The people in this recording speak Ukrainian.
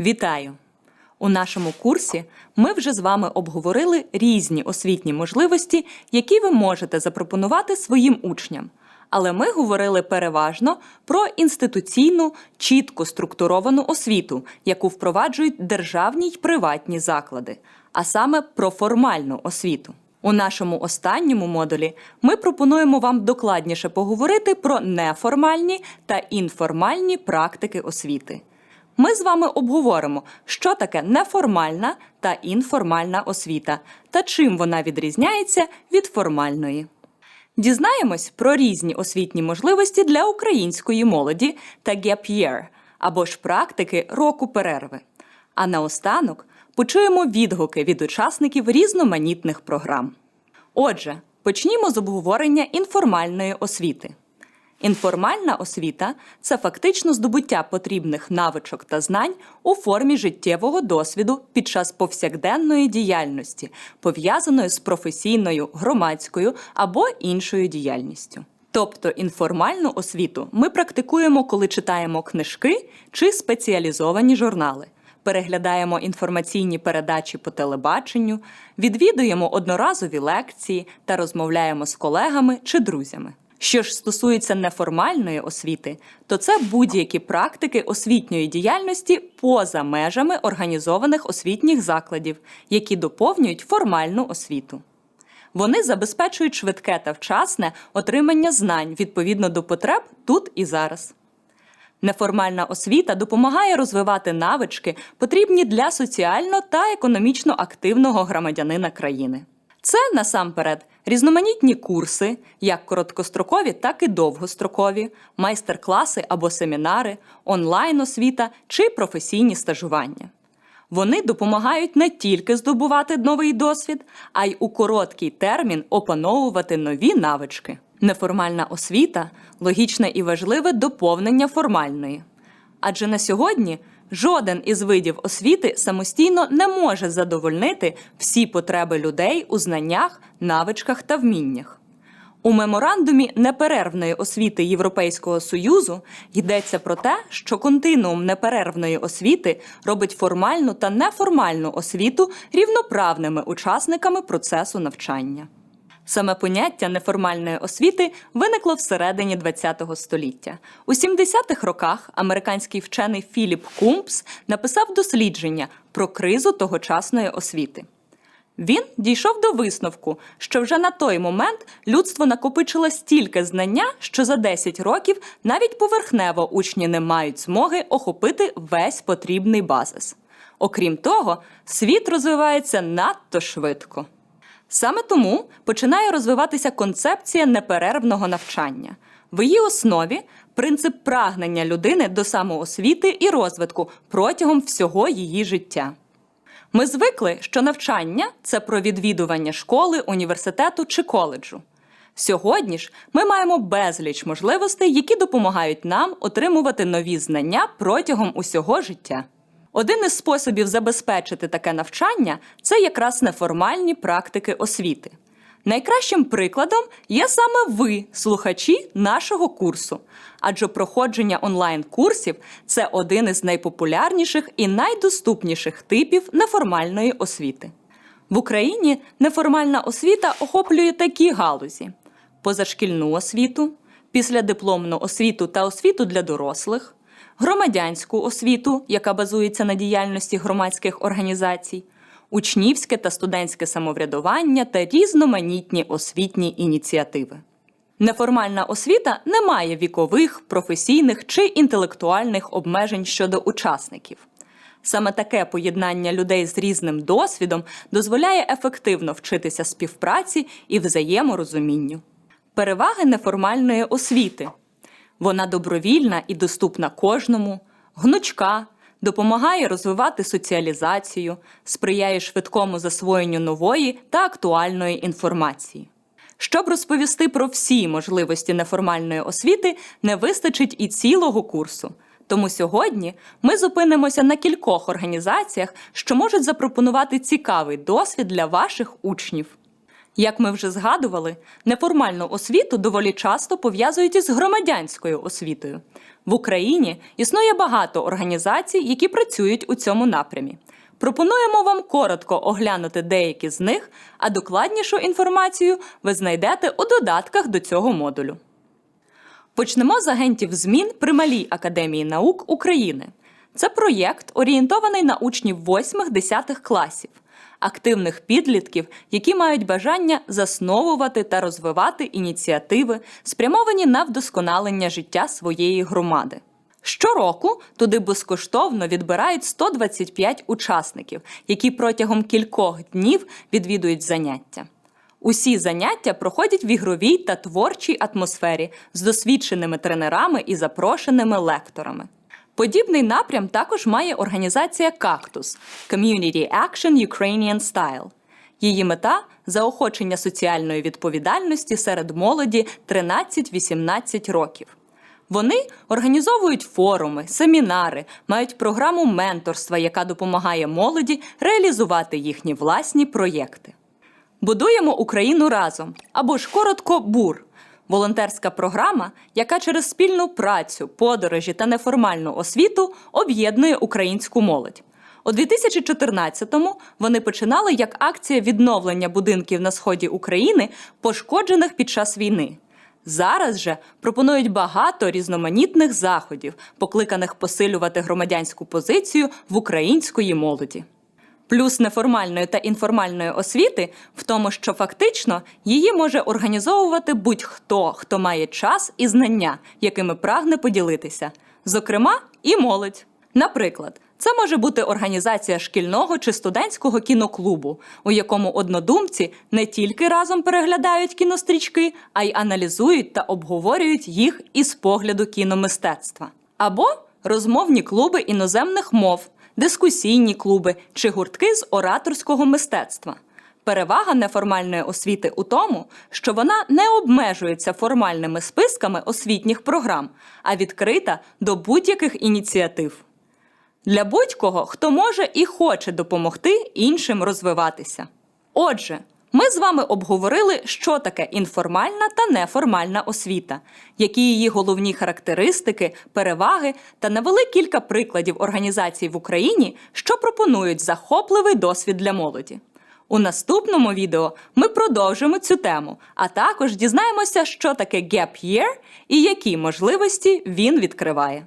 Вітаю! У нашому курсі ми вже з вами обговорили різні освітні можливості, які ви можете запропонувати своїм учням. Але ми говорили переважно про інституційну, чітко структуровану освіту, яку впроваджують державні й приватні заклади, а саме про формальну освіту. У нашому останньому модулі ми пропонуємо вам докладніше поговорити про неформальні та інформальні практики освіти. Ми з вами обговоримо, що таке неформальна та інформальна освіта та чим вона відрізняється від формальної. Дізнаємось про різні освітні можливості для української молоді та gap year, або ж практики року перерви. А наостанок почуємо відгуки від учасників різноманітних програм. Отже, почнімо з обговорення інформальної освіти. Інформальна освіта це фактично здобуття потрібних навичок та знань у формі життєвого досвіду під час повсякденної діяльності, пов'язаної з професійною, громадською або іншою діяльністю. Тобто інформальну освіту ми практикуємо, коли читаємо книжки чи спеціалізовані журнали, переглядаємо інформаційні передачі по телебаченню, відвідуємо одноразові лекції та розмовляємо з колегами чи друзями. Що ж стосується неформальної освіти, то це будь-які практики освітньої діяльності поза межами організованих освітніх закладів, які доповнюють формальну освіту. Вони забезпечують швидке та вчасне отримання знань відповідно до потреб тут і зараз. Неформальна освіта допомагає розвивати навички, потрібні для соціально та економічно активного громадянина країни. Це насамперед різноманітні курси, як короткострокові, так і довгострокові, майстер-класи або семінари, онлайн-освіта чи професійні стажування. Вони допомагають не тільки здобувати новий досвід, а й у короткий термін опановувати нові навички. Неформальна освіта логічне і важливе доповнення формальної. Адже на сьогодні жоден із видів освіти самостійно не може задовольнити всі потреби людей у знаннях, навичках та вміннях. У меморандумі неперервної освіти Європейського Союзу йдеться про те, що континуум неперервної освіти робить формальну та неформальну освіту рівноправними учасниками процесу навчання. Саме поняття неформальної освіти виникло всередині ХХ століття. У 70-х роках американський вчений Філіп Кумпс написав дослідження про кризу тогочасної освіти. Він дійшов до висновку, що вже на той момент людство накопичило стільки знання, що за 10 років навіть поверхнево учні не мають змоги охопити весь потрібний базис. Окрім того, світ розвивається надто швидко. Саме тому починає розвиватися концепція неперервного навчання. В її основі принцип прагнення людини до самоосвіти і розвитку протягом всього її життя. Ми звикли, що навчання це про відвідування школи, університету чи коледжу. Сьогодні ж ми маємо безліч можливостей, які допомагають нам отримувати нові знання протягом усього життя. Один із способів забезпечити таке навчання це якраз неформальні практики освіти. Найкращим прикладом є саме ви, слухачі нашого курсу, адже проходження онлайн-курсів це один із найпопулярніших і найдоступніших типів неформальної освіти. В Україні неформальна освіта охоплює такі галузі: позашкільну освіту, післядипломну освіту та освіту для дорослих, громадянську освіту, яка базується на діяльності громадських організацій, учнівське та студентське самоврядування та різноманітні освітні ініціативи. Неформальна освіта не має вікових, професійних чи інтелектуальних обмежень щодо учасників. Саме таке поєднання людей з різним досвідом дозволяє ефективно вчитися співпраці і взаєморозумінню. Переваги неформальної освіти вона добровільна і доступна кожному, гнучка, допомагає розвивати соціалізацію, сприяє швидкому засвоєнню нової та актуальної інформації. Щоб розповісти про всі можливості неформальної освіти, не вистачить і цілого курсу. Тому сьогодні ми зупинимося на кількох організаціях, що можуть запропонувати цікавий досвід для ваших учнів. Як ми вже згадували, неформальну освіту доволі часто пов'язують із громадянською освітою. В Україні існує багато організацій, які працюють у цьому напрямі. Пропонуємо вам коротко оглянути деякі з них, а докладнішу інформацію ви знайдете у додатках до цього модулю. Почнемо з агентів змін при Малій академії наук України. Це проєкт, орієнтований на учнів 8-10 класів, активних підлітків, які мають бажання засновувати та розвивати ініціативи, спрямовані на вдосконалення життя своєї громади. Щороку туди безкоштовно відбирають 125 учасників, які протягом кількох днів відвідують заняття. Усі заняття проходять в ігровій та творчій атмосфері з досвідченими тренерами і запрошеними лекторами. Подібний напрям також має організація Кактус Community Action Ukrainian Style. Її мета заохочення соціальної відповідальності серед молоді 13-18 років. Вони організовують форуми, семінари, мають програму менторства, яка допомагає молоді реалізувати їхні власні проєкти. Будуємо Україну разом або ж коротко БУР волонтерська програма, яка через спільну працю, подорожі та неформальну освіту об'єднує українську молодь. У 2014-му вони починали як акція відновлення будинків на сході України, пошкоджених під час війни. Зараз же пропонують багато різноманітних заходів, покликаних посилювати громадянську позицію в української молоді. Плюс неформальної та інформальної освіти в тому, що фактично її може організовувати будь-хто, хто має час і знання, якими прагне поділитися, зокрема, і молодь. Наприклад, це може бути організація шкільного чи студентського кіноклубу, у якому однодумці не тільки разом переглядають кінострічки, а й аналізують та обговорюють їх із погляду кіномистецтва. Або розмовні клуби іноземних мов, дискусійні клуби чи гуртки з ораторського мистецтва. Перевага неформальної освіти у тому, що вона не обмежується формальними списками освітніх програм, а відкрита до будь-яких ініціатив. Для будь-кого, хто може і хоче допомогти іншим розвиватися. Отже, ми з вами обговорили, що таке інформальна та неформальна освіта, які її головні характеристики, переваги та навели кілька прикладів організацій в Україні, що пропонують захопливий досвід для молоді. У наступному відео ми продовжимо цю тему, а також дізнаємося, що таке Gap Year і які можливості він відкриває.